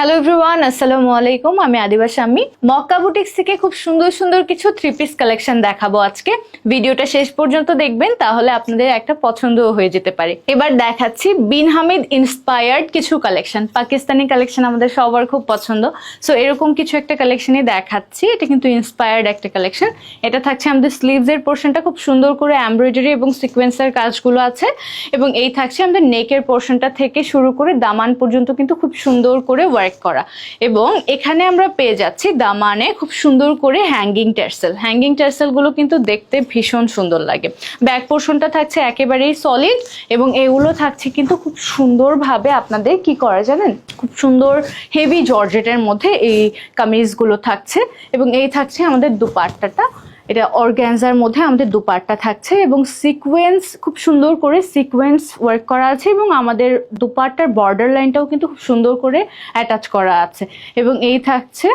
Hello everyone আসসালামু আলাইকুম আমি আদিবা শাম্মী। মক্কা বুটিক্স থেকে খুব সুন্দর সুন্দর কিছু থ্রি পিস কালেকশন দেখাবো আজকে। ভিডিওটা শেষ পর্যন্ত দেখবেন, তাহলে আপনাদের একটা পছন্দও হয়ে যেতে পারে। এবার দেখাচ্ছি বিন হামিদ ইন্সপায়ার্ড কিছু কালেকশন পাকিস্তানি কালেকশন আমাদের সবার খুব পছন্দ। সো এরকম কিছু একটা কালেকশনই দেখাচ্ছি। এটা কিন্তু ইন্সপায়ার্ড একটা কালেকশন এটা থাকছে আমাদের স্লিভস এর পোর্শনটা খুব সুন্দর করে এমব্রয়ডারি এবং সিকোয়েন্সের কাজগুলো আছে। এবং এই থাকছে আমাদের নেকের পোর্শনটা থেকে শুরু করে দামান পর্যন্ত কিন্তু খুব সুন্দর করে ওয়ার্ক করা। এবং এখানে আমরা পেয়ে যাচ্ছি দামানে খুব সুন্দর করে হ্যাঙ্গিং টার্সেল হ্যাঙ্গিং টার্সেলগুলো কিন্তু দেখতে ভীষণ সুন্দর লাগে। ব্যাক পোর্শনটা থাকছে একেবারেই সলিড এবং এগুলো থাকছে কিন্তু খুব সুন্দরভাবে আপনাদের কি করা জানেন? খুব সুন্দর হেভি জর্জেটের মধ্যে এই কামিজগুলো থাকছে এবং এই থাকছে আমাদের দুপাট্টাটা। এটা অর্গ্যানজার মধ্যে আমাদের দুপারটা থাকছে এবং সিকোয়েন্স খুব সুন্দর করে সিকোয়েন্স ওয়ার্ক করা আছে এবং আমাদের দুপারটার বর্ডার লাইনটাও কিন্তু খুব সুন্দর করে অ্যাটাচ করা আছে এবং এই থাকছে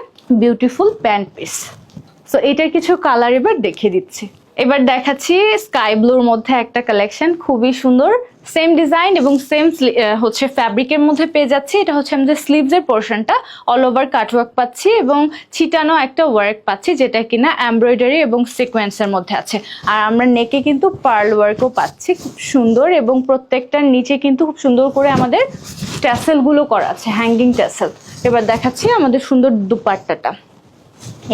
বিউটিফুল প্যান্ট পিস সো এটার কিছু কালার এবার দেখে দিচ্ছি। এবার দেখাচ্ছি স্কাই ব্লুর মধ্যে একটা কালেকশন খুবই সুন্দর। সেম ডিজাইন এবং সেম হচ্ছে ফ্যাব্রিকের মধ্যে পেয়ে যাচ্ছি। এটা হচ্ছে আমাদের স্লিভসের পোর্শনটা অল ওভার কাটওয়ার্ক পাচ্ছি এবং ছিটানো একটা ওয়ার্ক পাচ্ছি যেটা কিনা এমব্রয়ডারি এবং সিকোয়েন্সের মধ্যে আছে। আর আমরা নেকে কিন্তু পার্ল ওয়ার্কও পাচ্ছি, খুব সুন্দর এবং প্রত্যেকটার নিচে কিন্তু খুব সুন্দর করে আমাদের ট্যাসেলগুলো করা আছে হ্যাঙ্গিং ট্যাসেল এবার দেখাচ্ছি আমাদের সুন্দর দুপাট্টাটা।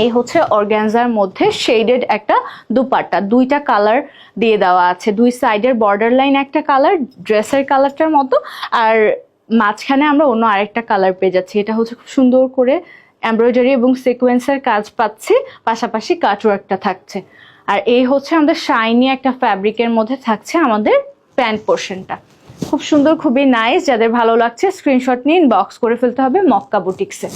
এই হচ্ছে অর্গ্যানজার মধ্যে শেডেড একটা দুপাট্টা। দুইটা কালার দিয়ে দেওয়া আছে। দুই সাইডের বর্ডার লাইন একটা কালার ড্রেসের কালারটার মতো। আর মাঝখানে আমরা অন্য আরেকটা কালার পেয়ে যাচ্ছি। এটা হচ্ছে খুব সুন্দর করে এমব্রয়ডারি এবং সিকোয়েন্সের কাজ পাচ্ছি। পাশাপাশি কাটওয়ার্কটা থাকছে। আর এই হচ্ছে আমাদের শাইনি একটা ফ্যাব্রিকের মধ্যে থাকছে আমাদের প্যান্ট পোর্শনটা। খুব সুন্দর, খুবই নাইস যাদের ভালো লাগছে স্ক্রিনশট নিন বক্স করে ফেলতে হবে মক্কা বুটিক্সে।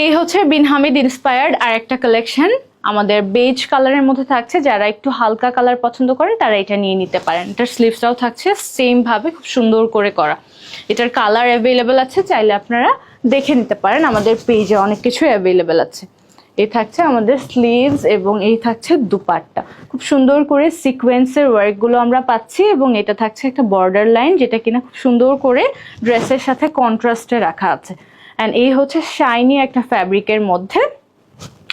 এই হচ্ছে বিন হামিদ ইন্সপায়ার্ড আর একটা কালেকশন আমাদের বেজ কালারের মধ্যে থাকছে, যারা একটু হালকা কালার পছন্দ করে, তারা এটা নিয়ে নিতে পারেন। এটার স্লিভসটাও থাকছে সেম ভাবে খুব সুন্দর করে করা। এটার কালার অ্যাভেলেবেল আছে, চাইলে আপনারা দেখে নিতে পারেন। আমাদের পেজে অনেক কিছু অ্যাভেলেবেল আছে। এই থাকছে আমাদের স্লিভস এবং এই থাকছে দুপাট্টা। খুব সুন্দর করে সিকোয়েন্সের ওয়ার্কগুলো আমরা পাচ্ছি এবং এটা থাকছে একটা বর্ডার লাইন যেটা কিনা খুব সুন্দর করে ড্রেসের সাথে কন্ট্রাস্টে রাখা আছে। অ্যান্ড এই হচ্ছে শাইনি একটা ফ্যাব্রিকের মধ্যে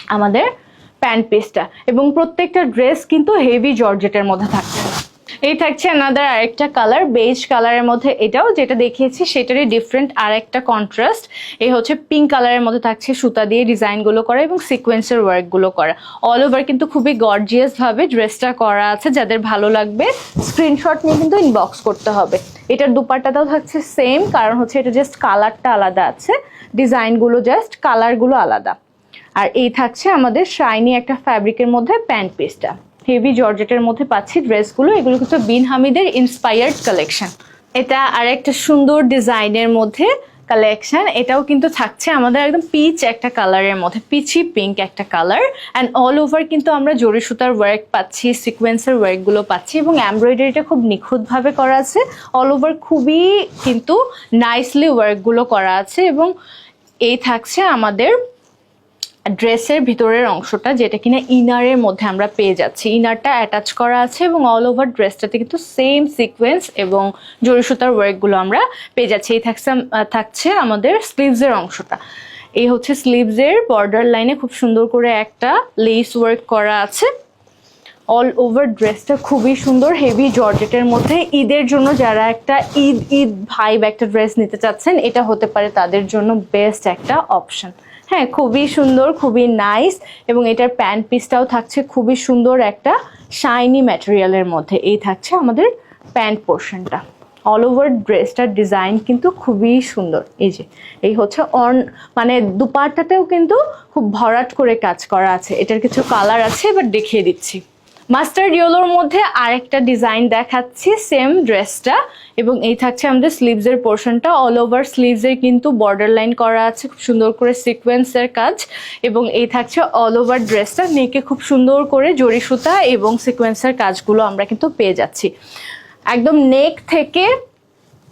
আমাদের প্যান্ট পিসটা এবং প্রত্যেকটা ড্রেস কিন্তু হেভি জর্জেটের মধ্যে থাকছে। এই থাকছে আনাদার আরেকটা কালার বেজ কালারের মধ্যে এটাও যেটা দেখিয়েছি, সেটারই ডিফারেন্ট আর একটা কন্ট্রাস্ট এই হচ্ছে পিঙ্ক কালারের মধ্যে থাকছে সুতা দিয়ে ডিজাইনগুলো করা এবং সিকোয়েন্সের ওয়ার্কগুলো করা। অল ওভার কিন্তু খুবই গর্জিয়াস ভাবে ড্রেসটা করা আছে, যাদের ভালো লাগবে স্ক্রিনশট নিয়ে কিন্তু ইনবক্স করতে হবে। এটার দুপাট্টাটাও থাকছে সেম কারণ হচ্ছে এটা জাস্ট কালারটা আলাদা আছে ডিজাইনগুলো জাস্ট কালারগুলো আলাদা। আর এই থাকছে আমাদের শাইনি একটা ফ্যাব্রিকের মধ্যে প্যান্ট পিসটা হেভি জর্জেটের মধ্যে পাচ্ছি ড্রেসগুলো। এগুলো কিন্তু বিন হামিদের ইন্সপায়ার্ড কালেকশন এটা আর একটা সুন্দর ডিজাইনের মধ্যে কালেকশন এটাও কিন্তু থাকছে আমাদের একদম পিচ একটা কালারের মধ্যে পিচি পিঙ্ক একটা কালার অ্যান্ড অল ওভার কিন্তু আমরা জরি সুতার ওয়ার্ক পাচ্ছি সিকোয়েন্সের ওয়ার্কগুলো পাচ্ছি এবং এমব্রয়ডারিটা খুব নিখুঁতভাবে করা আছে। অল ওভার খুবই কিন্তু নাইসলি ওয়ার্কগুলো করা আছে এবং এই থাকছে আমাদের ড্রেসের ভিতরের অংশটা যেটা কিনা ইনারের মধ্যে আমরা পেয়ে যাচ্ছি। ইনারটা অ্যাটাচ করা আছে এবং অল ওভার ড্রেসটাতে কিন্তু সেম সিকোয়েন্স এবং জরি সুতার ওয়ার্কগুলো আমরা পেয়ে যাচ্ছি। এই থাকছে থাকছে আমাদের স্লিভসের অংশটা। এই হচ্ছে স্লিভসের বর্ডার লাইনে খুব সুন্দর করে একটা লেস ওয়ার্ক করা আছে। অল ওভার ড্রেসটা খুবই সুন্দর হেভি জর্জেটের মধ্যে। ঈদের জন্য যারা একটা ঈদ ঈদ ভাইব একটা ড্রেস নিতে চাচ্ছেন, এটা হতে পারে তাদের জন্য বেস্ট একটা অপশন হ্যাঁ খুবই সুন্দর, খুবই নাইস এবং এটার প্যান্ট পিসটাও থাকছে খুবই সুন্দর একটা শাইনি ম্যাটেরিয়ালের মধ্যে। এই থাকছে আমাদের প্যান্ট পোর্শনটা অল ওভার ড্রেসটার ডিজাইন কিন্তু খুবই সুন্দর। এই যে, এই হচ্ছে অন মানে দুপাট্টাতেও কিন্তু খুব ভরাট করে কাজ করা আছে। এটার কিছু কালার আছে এবার দেখিয়ে দিচ্ছি। মাস্টার্ড ইয়েলোর মধ্যে আরেকটা ডিজাইন দেখাচ্ছি সেম ড্রেসটা এবং এই থাকছে আমাদের স্লিভসের পোর্শনটা অল ওভার স্লিভসের কিন্তু বর্ডার লাইন করা আছে, খুব সুন্দর করে সিকোয়েন্সের কাজ। এবং এই থাকছে অল ওভার ড্রেসটা নেকে খুব সুন্দর করে জড়ি সুতা এবং সিকোয়েন্সের কাজগুলো আমরা কিন্তু পেয়ে যাচ্ছি। একদম নেক থেকে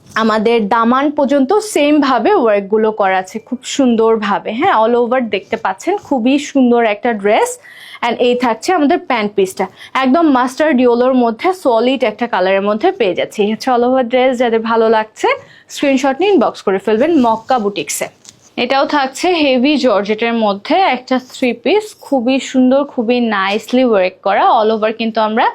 আমাদের দামান পর্যন্ত সেম ভাবে ওয়ার্কগুলো করা আছে খুব সুন্দরভাবে হ্যাঁ? অল ওভার দেখতে পাচ্ছেন, খুবই সুন্দর একটা ড্রেস অ্যান্ড এই থাকছে আমাদের প্যান্ট পিসটা একদম মাস্টার ডিওলোর মধ্যে সলিড একটা কালারের মধ্যে পেয়ে যাচ্ছি। হচ্ছে অল ওভার ড্রেস যাদের ভালো লাগছে স্ক্রিনশট নিয়ে ইনবক্স করে ফেলবেন মক্কা বুটিক্সে এটাও থাকছে হেভি জর্জেটের মধ্যে। একটা থ্রি পিস খুবই সুন্দর, খুবই নাইসলি ওয়ার্ক করা। অল ওভার কিন্তু আমরা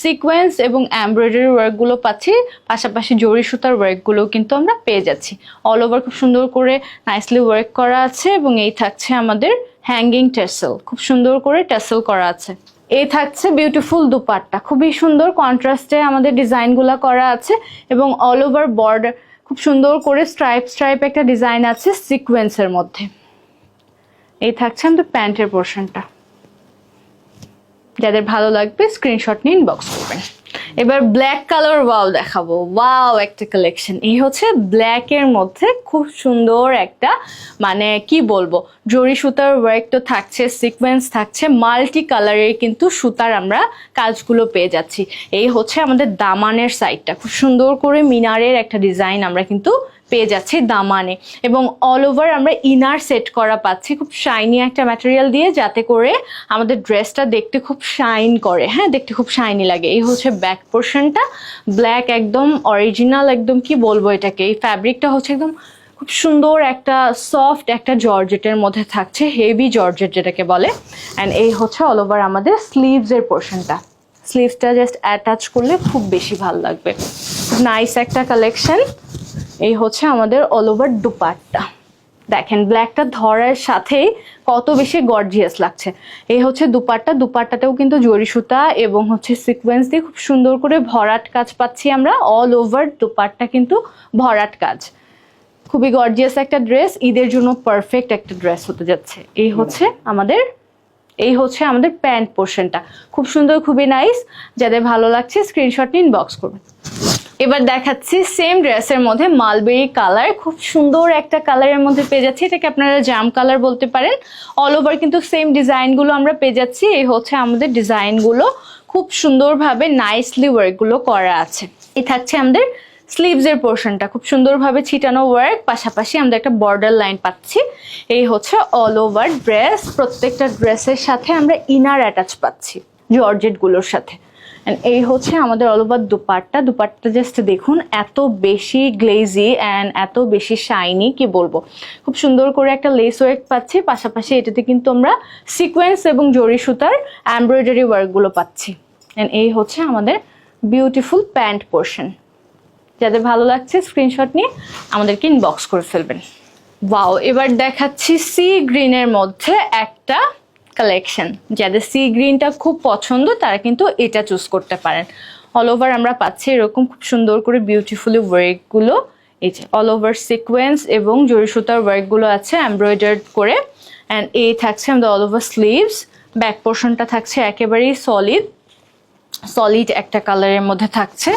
সিকোয়েন্স এবং এমব্রয়ডারি ওয়ার্কগুলো পাচ্ছি। পাশাপাশি জরি সুতার ওয়ার্কগুলো কিন্তু আমরা পেয়ে যাচ্ছি। অল ওভার খুব সুন্দর করে নাইসলি ওয়ার্ক করা আছে এবং এই থাকছে আমাদের হ্যাঙ্গিং টেসেল খুব সুন্দর করে টেসেল করা আছে। এই থাকছে বিউটিফুল দুপাট্টা। খুবই সুন্দর কন্ট্রাস্টে আমাদের ডিজাইনগুলো করা আছে এবং অল ওভার বর্ডার খুব সুন্দর করে স্ট্রাইপ স্ট্রাইপ একটা ডিজাইন আছে সিকোয়েন্সের মধ্যে। এই থাকছে আমাদের প্যান্টের পোর্শনটা যাদের ভালো লাগবে স্ক্রিনশট নিয়ে ইনবক্স করবেন। এবার ব্ল্যাক কালার ওয়াও দেখাবো। ওয়াও একটা কালেকশন এই হচ্ছে ব্ল্যাকের মধ্যে খুব সুন্দর একটা মানে কি বলব, জরি সুতার ওয়ার্ক তো থাকছে সিকোয়েন্স থাকছে মাল্টি কালারের কিন্তু সুতার আমরা কাজগুলো পেয়ে যাচ্ছি। এই হচ্ছে আমাদের দামানের সাইডটা খুব সুন্দর করে মিনারের একটা ডিজাইন আমরা কিন্তু পেয়ে যাচ্ছি দামানে। এবং অল ওভার আমরা ইনার সেট করা পাচ্ছি খুব শাইনি একটা ম্যাটেরিয়াল দিয়ে, যাতে করে আমাদের ড্রেসটা দেখতে খুব শাইন করে। হ্যাঁ দেখতে খুব শাইনি লাগে। এই হচ্ছে ব্যাক পোর্শনটা ব্ল্যাক একদম অরিজিনাল একদম কি বলব এটাকে? এই ফ্যাব্রিকটা হচ্ছে একদম খুব সুন্দর একটা সফট একটা জর্জেটের মধ্যে থাকছে হেভি জর্জেট যেটাকে বলে। অ্যান্ড এই হচ্ছে অল ওভার আমাদের স্লিভসের পোর্শনটা স্লিভসটা জাস্ট অ্যাটাচ করলে খুব বেশি ভালো লাগবে। নাইস একটা কালেকশন এই হচ্ছে আমাদের অল ওভার দুপাট্টা। দেখেন ব্ল্যাকটা ধরার সাথেই কত বেশি গর্জিয়াস লাগছে। এই হচ্ছে দুপাট্টা, দুপাট্টাতেও কিন্তু জরি সুতা এবং হচ্ছে সিকোয়েন্স দিয়ে খুব সুন্দর করে ভরাট কাজ পাচ্ছি আমরা। অল ওভার দুপাট্টা কিন্তু ভরাট কাজ। খুবই গর্জিয়াস একটা ড্রেস ঈদের জন্য পারফেক্ট একটা ড্রেস হতে যাচ্ছে। এই হচ্ছে আমাদের, এই হচ্ছে আমাদের প্যান্ট পোর্শনটা খুব সুন্দর, খুবই নাইস যাদের ভালো লাগছে স্ক্রিনশট নিন বক্স করবেন। এবার দেখাচ্ছি সেম ড্রেসের মধ্যে মালবেরি কালার খুব সুন্দর একটা কালারের মধ্যে পেয়ে যাচ্ছি। এটাকে আপনারা জাম কালার বলতে পারেন। অল ওভার কিন্তু সেম ডিজাইনগুলো আমরা পেয়ে যাচ্ছি। এই হচ্ছে আমাদের ডিজাইনগুলো খুব সুন্দরভাবে নাইসলি ওয়ার্কগুলো করা আছে। এই থাকছে আমাদের স্লিভসের পোর্শনটা খুব সুন্দরভাবে ছিটানো ওয়ার্ক পাশাপাশি আমরা একটা বর্ডার লাইন পাচ্ছি। এই হচ্ছে অল ওভার ড্রেস প্রত্যেকটা ড্রেসের সাথে আমরা ইনার অ্যাটাচ পাচ্ছি। জর্জেটগুলোর সাথে। And এই হচ্ছে আমাদের all over dupatta. Dupatta just দেখুন, এত বেশি গ্লেজি অ্যান্ড এত বেশি শাইনি কি বলব? খুব সুন্দর করে একটা লেস ওয়ার্ক পাচ্ছি, পাশাপাশি এটাতে কিন্তু আমরা সিকোয়েন্স এবং জরি সুতার এমব্রয়ডারি ওয়ার্কগুলো পাচ্ছি। অ্যান্ড এই হচ্ছে আমাদের বিউটিফুল প্যান্ট পোর্শন যাদের ভালো লাগছে স্ক্রিনশট নিয়ে আমাদেরকে ইনবক্স করে ফেলবেন। ওয়াও এবার দেখাচ্ছি সি গ্রিনের মধ্যে একটা কালেকশন যাদের সি গ্রিনটা খুব পছন্দ, তারা কিন্তু এটা চুজ করতে পারেন। অল ওভার আমরা পাচ্ছি এরকম খুব সুন্দর করে বিউটিফুলি ওয়ার্কগুলো এই যে অল ওভার সিকোয়েন্স এবং জরি সুতার ওয়ার্কগুলো আছে এমব্রয়ডার্ড করে। অ্যান্ড এই থাকছে আমাদের অল ওভার স্লিভস ব্যাক পোর্শনটা থাকছে একেবারেই সলিড সলিড একটা কালারের মধ্যে থাকছে।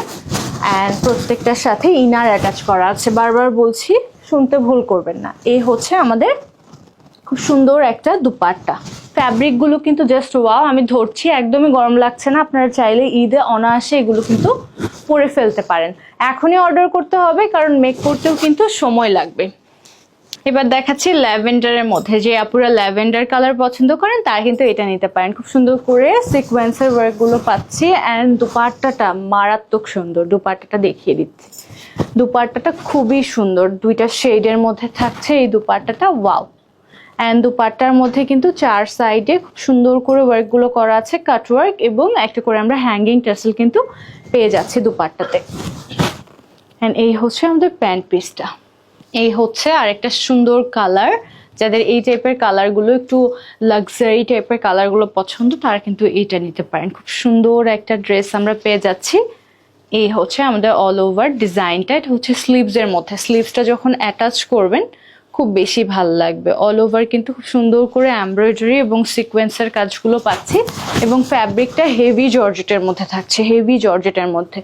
অ্যান্ড প্রত্যেকটার সাথে ইনার অ্যাটাচ করা আছে। বারবার বলছি, শুনতে ভুল করবেন না। এই হচ্ছে আমাদের খুব সুন্দর একটা দুপাট্টা। ফ্যাব্রিকগুলো কিন্তু জাস্ট ওয়াও আমি ধরছি, একদমই গরম লাগছে না। আপনারা চাইলে ঈদে অনায়াসে এগুলো কিন্তু পরে ফেলতে পারেন। এখনই অর্ডার করতে হবে, কারণ মেক করতেও কিন্তু সময় লাগবে। এবার দেখাচ্ছি ল্যাভেন্ডারের মধ্যে। যে আপুরা ল্যাভেন্ডার কালার পছন্দ করেন, তারা কিন্তু এটা নিতে পারেন। খুব সুন্দর করে সিকোয়েন্সের ওয়ার্কগুলো পাচ্ছি অ্যান্ড দুপাট্টাটা মারাত্মক সুন্দর। দুপাট্টাটা দেখিয়ে দিচ্ছি। দুপাট্টাটা খুবই সুন্দর। দুইটা শেডের মধ্যে থাকছে এই দুপাট্টাটা ওয়াও অ্যান্ড দুপাট্টার মধ্যে কিন্তু চার সাইডে খুব সুন্দর করে ওয়ার্কগুলো করা আছে কাট ওয়ার্ক এবং একটা করে আমরা হ্যাঙ্গিং টাসেল কিন্তু পেয়ে যাচ্ছি দুপাট্টাতে। অ্যান্ড এই হচ্ছে আমাদের প্যান্ট পিসটা এই হচ্ছে আরেকটা সুন্দর কালার যাদের এই টাইপের কালারগুলো একটু লাক্সারি টাইপের কালারগুলো পছন্দ, তারা কিন্তু এইটা নিতে পারেন। খুব সুন্দর একটা ড্রেস আমরা পেয়ে যাচ্ছি। এই হচ্ছে আমাদের অল ওভার ডিজাইনটা এটা হচ্ছে স্লিভসের মধ্যে। স্লিভসটা যখন অ্যাটাচ করবেন খুব বেশি ভালো লাগবে। অল ওভার কিন্তু খুব সুন্দর করে এমব্রয়ডারি এবং সিকোয়েন্সের কাজগুলো পাচ্ছি এবং ফ্যাব্রিকটা হেভি জর্জেটের মধ্যে থাকছে হেভি জর্জেটের মধ্যে।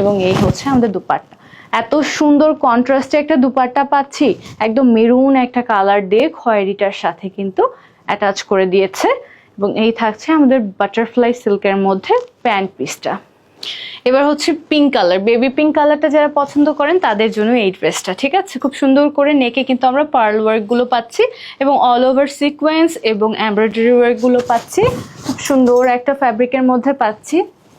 এবং এই হচ্ছে আমাদের দুপাট্টা। এত সুন্দর কন্ট্রাস্টে একটা দুপাট্টা পাচ্ছি, একদম মেরুন একটা কালার দিয়ে খয়েরিটার সাথে কিন্তু অ্যাটাচ করে দিয়েছে। এবং এই থাকছে আমাদের বাটারফ্লাই সিল্কের মধ্যে প্যান্ট পিসটা এবার হচ্ছে পিঙ্ক কালার বেবি পিঙ্ক কালারটা যারা পছন্দ করেন তাদের জন্য এই ড্রেসটা ঠিক আছে? খুব সুন্দর করে নেকে কিন্তু আমরা পার্ল ওয়ার্কগুলো পাচ্ছি এবং অল ওভার সিকোয়েন্স এবং এমব্রয়ডারি ওয়ার্কগুলো পাচ্ছি। খুব সুন্দর একটা ফ্যাব্রিকের মধ্যে পাচ্ছি।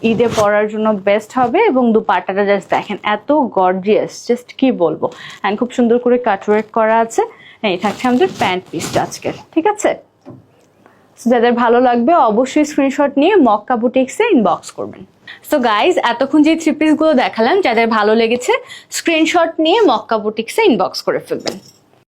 ঈদে পরার জন্য বেস্ট হবে এবং দুপাট্টাটা জাস্ট দেখেন, এত গর্জিয়াস জাস্ট কি বলব? অ্যান্ড খুব সুন্দর করে কাটওয়ার্ক করা আছে। এই থাকছে আমাদের প্যান্ট পিসটা আজকের ঠিক আছে? যাদের ভালো লাগবে অবশ্যই স্ক্রিনশট নিয়ে মক্কা বুটিক্সে ইনবক্স করবেন। সো গাইজ এতক্ষণ যে থ্রি পিসগুলো দেখালাম, যাদের ভালো লেগেছে স্ক্রিনশট নিয়ে মক্কা বুটিক্সে ইনবক্স করে ফেলবেন।